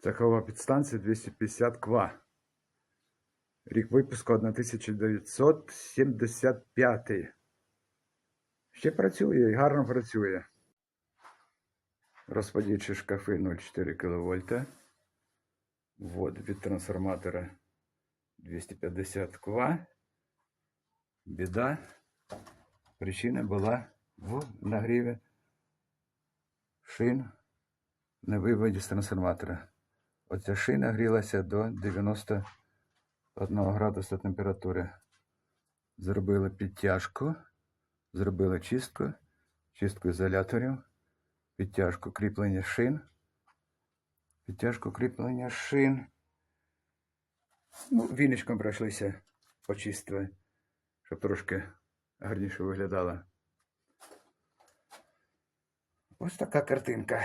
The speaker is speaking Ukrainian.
Цехова підстанція 250 ква. Рік випуску 1975. Ще працює і гарно працює. Розподільчі шкафи 0,4 кВт. Ввод від трансформатора 250 ква. Біда. Причина була в нагріві шин на виводі з трансформатора. Оця шина грілася до 91 градуса температури. Зробили підтяжку, зробили чистку, чистку ізоляторів, підтяжку кріплення шин, підтяжку кріплення шин. Ну, віничком пройшлися почистили, щоб трошки гарніше виглядало. Ось така картинка.